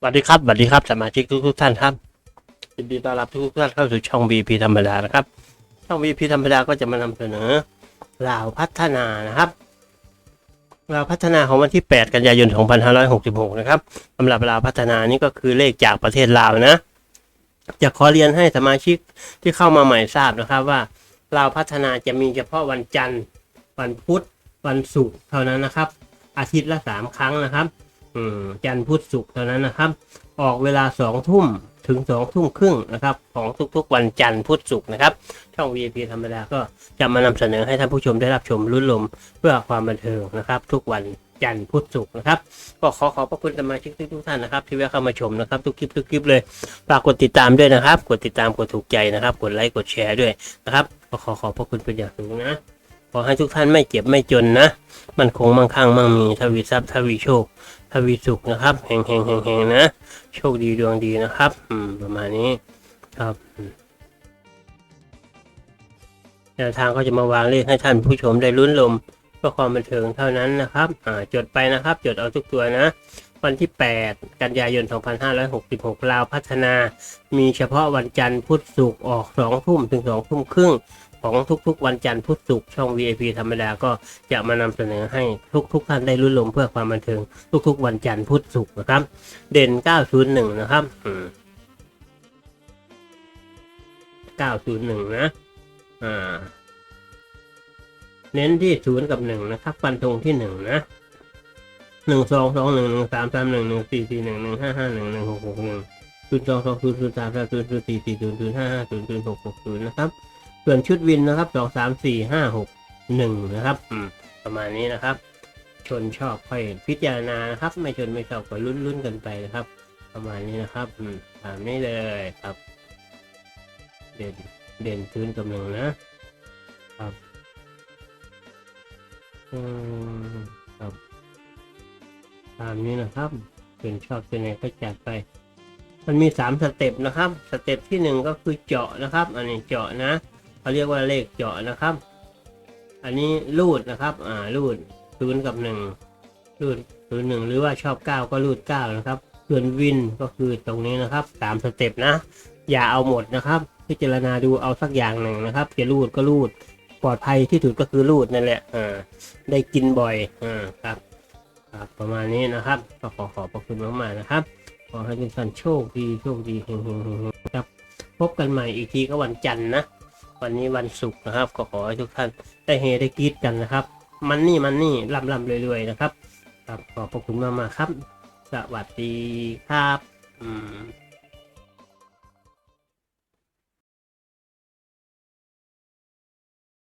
สวัสดีครับสวัสดีครับสมาชิกทุกทุกท่านครับยินดีต้อนรับทุกทุกท่านเข้าสู่ช่อง VP ธรรมดานะครับ ช่อง VP ธรรมดาก็จะมานำเสนอลาวพัฒนานะครับลาวพัฒนาของวันที่ 8 กันยายน 2566 นะครับสำหรับลาวพัฒนานี่ก็คือเลขจากประเทศลาวนะจะขอเรียนให้สมาชิกที่เข้ามาใหม่ทราบนะครับว่าลาวพัฒนาจะมีเฉพาะวันจันทร์ วันพุธวันศุกร์เท่านั้นนะครับ อาทิตย์ละสามครั้งนะครับ อืมจันทร์พุธศุกร์เท่านั้นนะครับ ออกเวลาสองทุ่มถึงสองทุ่มครึ่งนะครับ ของทุกๆ วันจันทร์พุธศุกร์นะครับ ช่อง VIP ธรรมดาก็จะมานำเสนอให้ท่านผู้ชมได้รับชมรุ่นลมเพื่อความบันเทิงนะครับ ทุกวันจันทร์พุธศุกร์นะครับก็ขอขอบพระคุณสมาชิกทุกท่านนะครับ ที่แวะเข้ามาชมนะครับ ทุกคลิปทุกคลิปเลยฝากกดติดตามด้วยนะครับ กดติดตามกดถูกใจนะครับ กดไลค์กดแชร์ด้วยนะครับก็ขอขอบพระคุณเป็นอย่างสูงนะ อให้ทุกท่านไม่เจ็บไม่จนนะมันคงมั่งคั่งมั่งมีทวีทรัพย์ทวีโชคทวีสุขนะครับแห่งแห่งแห่งแห่งนะ โชคดีดวงดีนะครับ อืมประมาณนี้ครับแนวทางก็จะมาวางเลขให้ท่านผู้ชมได้ลุ้นลมเพื่อความบันเทิงเท่านั้นนะครับอ่าจดไปนะครับ จดเอาทุกตัวนะ วันที่ 8 กันยายน 2566 ลาวพัฒนา มีเฉพาะวันจันทร์พุธศุกร์ออก2ทุ่มถึง2ทุ่มครึ่งของทุกๆ วันจันทร์พุธศุกร์ช่อง VIP ธรรมดาก็จะมานำเสนอให้ทุกๆท่านได้ลุ้นลมเพื่อความบันเทิงทุกๆ วันจันทร์พุธศุกร์นะครับ เด่น 901 นะครับ901 นะอ่าเน้นที่ศูนย์กับหนึ่งนะครับ ฟันธงที่หนึ่งนะหนึ่งสองสองหนึ่งหนึ่งสามสามหนึ่งหนึ่งสี่สี่หนึ่งหนึ่งห้าห้าหนึ่งหนึ่งหกหกหนึ่งศูนย์สองสองศูนย์ศูนย์สามสามศูนย์ศูนย์สี่สี่ศูนย์ศูนย์ห้าห้าศูนย์ศูนย์หกหกศูนย์นะครับ ส่วนชุดวินนะครับสองสามสี่ห้าหกหนึ่งนะครับอืมประมาณนี้นะครับ ชนชอบค่อยพิจารณานะครับ ไม่ชนไม่ชอบก็ลุ้นๆกันไปนะครับ ประมาณนี้นะครับอืมตามนี้เลยครับ เด่นเด่นพื้นกำลังนะครับอืมครับตามนี้นะครับเป็นชอบเป็นไงก็จัดไป มันมีสามสเต็ปนะครับ สเต็ปที่หนึ่งก็คือเจาะนะครับ อันนี้เจาะนะ เขาเรียกว่าเลขเจาะนะครับ อันนี้รูดนะครับ อ่ารูดศูนย์กับหนึ่งรูดศูนย์หนึ่งหรือว่าชอบเก้าก็รูดเก้านะครับส่วนวินก็คือตรงนี้นะครับสามสเต็ปนะ อย่าเอาหมดนะครับ พิจารณาดูเอาสักอย่างหนึ่งนะครับจะรูดก็รูดปลอดภัยที่สุดก็คือรูดนั่นแหละอ่าได้กินบ่อยอ่าครับครับประมาณนี้นะครับก็ขอขอบพระคุณมากๆนะครับ ขอให้ทุกท่านโชคดีโชคดีเฮงๆๆครับ พบกันใหม่อีกทีก็วันจันทร์นะ วันนี้วันศุกร์นะครับ ก็ขอให้ทุกท่านได้เฮได้กีดกันนะครับ มันนี่มันนี่ร่ำร่ำรวยๆนะครับ ครับขอบพระคุณมากๆครับ สวัสดีครับ อืม